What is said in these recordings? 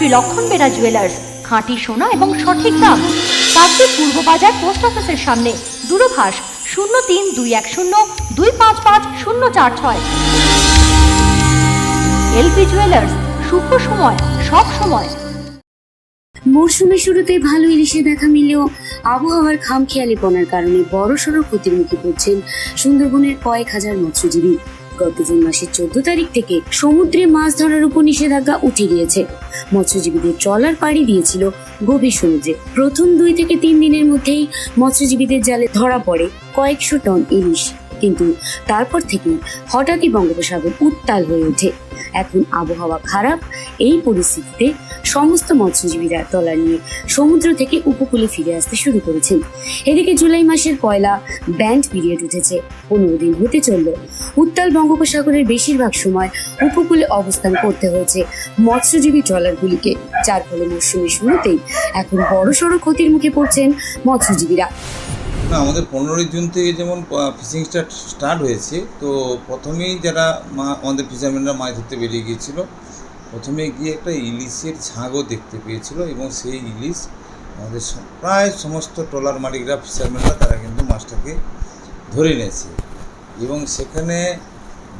শ্রী লক্ষণ বেরা জুয়েলার্স খাঁটি সোনা এবং সঠিক দাম। কাকদ্বীপ পূর্ব বাজার পোস্ট অফিসের সামনে, দূরভাষ শূন্য তিন দুই এক শূন্য দুই পাঁচ পাঁচ শূন্য চার ছয়। এলপি জুয়েলার্স শুভ সময়, সব সময়। মরশুমের শুরুতে ভালো ইলিশে দেখা মিলেও আবহাওয়ার খামখেয়ালিপনার কারণে বড়সড় ক্ষতির মুখে পড়ছেন সুন্দরবনের কয়েক হাজার মৎস্যজীবী। গত জুন মাসের চোদ্দ তারিখ থেকে সমুদ্রে মাছ ধরার উপর নিষেধাজ্ঞা উঠে গিয়েছে। মৎস্যজীবীদের ট্রলার পাড়ি দিয়েছিল গভীর সমুদ্রে। প্রথম দুই থেকে তিন দিনের মধ্যেই মৎস্যজীবীদের জালে ধরা পড়ে কয়েকশো টন ইলিশ। কিন্তু তারপর থেকে হঠাৎই বঙ্গোপসাগর উত্তাল হয়ে ওঠে। এখন আবহাওয়া খারাপ, এই পরিস্থিতিতে সমস্ত মৎস্যজীবীরা ট্রলার নিয়ে সমুদ্র থেকে উপকূলে ফিরে আসতে শুরু করেছেন। এদিকে জুলাই মাসের পয়লা ব্যান্ড পিরিয়ড উঠেছে। পনেরো দিন হতে চলল। উত্তাল বঙ্গোপসাগরের বেশিরভাগ সময় উপকূলে অবস্থান করতে হয়েছে মৎস্যজীবী ট্রলারগুলিকে, যার ফলে মরশুমের শুরুতেই এখন বড়সড় ক্ষতির মুখে পড়ছেন মৎস্যজীবীরা। না, আমাদের পনেরোই জুন থেকে যেমন ফিশিং স্টার্ট স্টার্ট হয়েছে, তো প্রথমেই যারা মা, আমাদের ফিশারম্যানরা মাছ ধরতে বেরিয়ে গিয়েছিল, প্রথমে গিয়ে একটা ইলিশের ঝাঁকও দেখতে পেয়েছিল এবং সেই ইলিশ আমাদের প্রায় সমস্ত ট্রলার মালিকরা ফিশারম্যানরা তারা কিন্তু মাছটাকে ধরে নিয়েছে। এবং সেখানে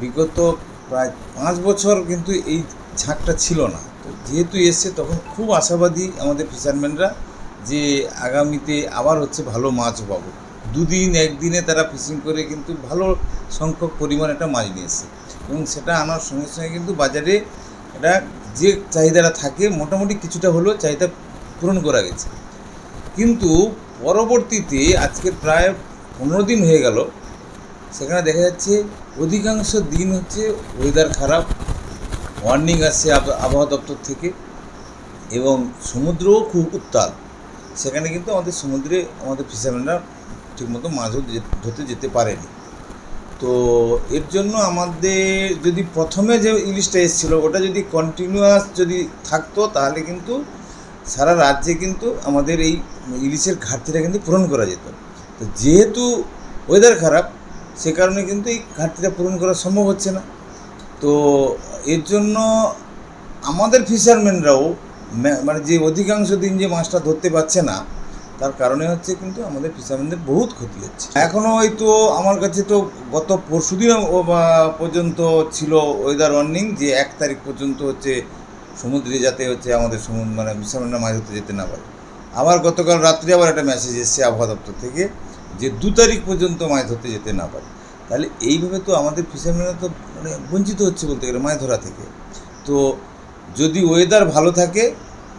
বিগত প্রায় পাঁচ বছর কিন্তু এই ঝাঁকটা ছিল না। তো যেহেতু এসছে, তখন খুব আশাবাদী আমাদের ফিশারম্যানরা যে আগামীতে আবার হচ্ছে ভালো মাছ পাবো। দুদিন, একদিনে তারা ফিশিং করে কিন্তু ভালো সংখ্যক পরিমাণ একটা মাছ নিয়ে এবং সেটা আনার সঙ্গে সঙ্গে কিন্তু বাজারে এটা যে চাহিদাটা থাকে, মোটামুটি কিছুটা হলেও চাহিদা পূরণ করা গেছে। কিন্তু পরবর্তীতে আজকে প্রায় পনেরো দিন হয়ে গেল, সেখানে দেখা যাচ্ছে অধিকাংশ দিন হচ্ছে ওয়েদার খারাপ ওয়ার্নিং আসছে আবহাওয়া দপ্তর থেকে এবং সমুদ্রও খুব উত্তাল। সেখানে কিন্তু আমাদের সমুদ্রে আমাদের ফিশারম্যানরা ঠিকমতো মাছ ধরতে যেতে পারেনি। তো এর জন্য আমাদের যদি প্রথমে যে ইলিশটা এসেছিল, ওটা যদি কন্টিনিউয়াস যদি থাকতো, তাহলে কিন্তু সারা রাজ্যে কিন্তু আমাদের এই ইলিশের ঘাটতিটা কিন্তু পূরণ করা যেত। তো যেহেতু ওয়েদার খারাপ, সে কারণে কিন্তু এই ঘাটতিটা পূরণ করা সম্ভব হচ্ছে না। তো এর জন্য আমাদের ফিশারম্যানরাও ম্যা- মানে যে অধিকাংশ দিন যে মাছটা ধরতে পারছে না, তার কারণে হচ্ছে কিন্তু আমাদের ফিশারম্যানদের বহুত ক্ষতি হচ্ছে। এখনও হয়তো আমার কাছে তো গত পরশুদিন পর্যন্ত ছিল ওয়েদার ওয়ার্নিং যে এক তারিখ পর্যন্ত হচ্ছে সমুদ্রে যাতে হচ্ছে আমাদের সমুদ্র মানে ফিশারম্যানরা মাছ ধরতে যেতে না পারে। আবার গতকাল রাত্রে আবার একটা মেসেজ এসেছে আবহাওয়া দপ্তর থেকে যে দু তারিখ পর্যন্ত মাছ ধরতে যেতে না পারে। তাহলে এইভাবে তো আমাদের ফিশারম্যানরা তো মানে বঞ্চিত হচ্ছে বলতে গেলে মাছ ধরা থেকে। তো যদি ওয়েদার ভালো থাকে,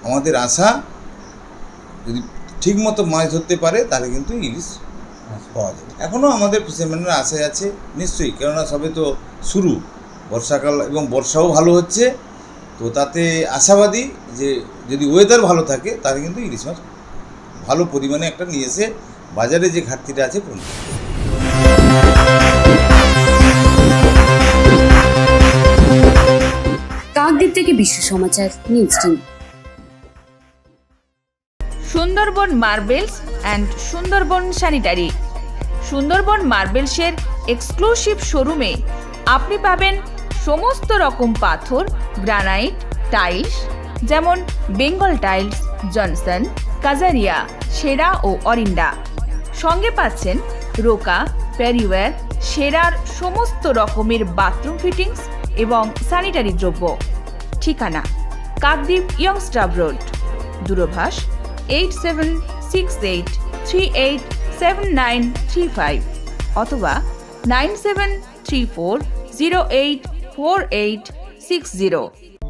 আমাদের আশা যদি ঠিকমতো মাছ ধরতে পারে, তাহলে কিন্তু ইলিশ পাওয়া যাবে। এখনও আমাদের ফিশারম্যানরা আশায় আছে, নিশ্চয়ই। কেননা সবে তো শুরু। বর্ষাকাল এবং বর্ষাও ভালো হচ্ছে। তো তাতে আশাবাদী যে যদি ওয়েদার ভালো থাকে, তাহলে কিন্তু ইলিশ মাছ ভালো পরিমাণে একটা নিয়ে এসে বাজারে যে ঘাটতিটা আছে পূরণ করবে। থেকে Biswa Samachar news team Sundarban marbles and Sundarban sanitary. Sundarban মার্বেলসের exclusive শোরুমে আপনি পাবেন সমস্ত রকম পাথর, গ্রানাইট, টাইলস, যেমন বেঙ্গল টাইলস, জনসন, কাজারিয়া, সেরা ও অরিন্ডা সঙ্গে পাচ্ছেন রোকা, প্যারিওয়্যার, সেরার সমস্ত রকমের বাথরুম ফিটিংস এবং স্যানিটারি দ্রব্য। ঠিকানা কাকদ্বীপ ইয়ংস্টাব road, দূরভাষ eight seven six eight three eight seven nine three five অথবা nine seven three four zero eight four eight six zero.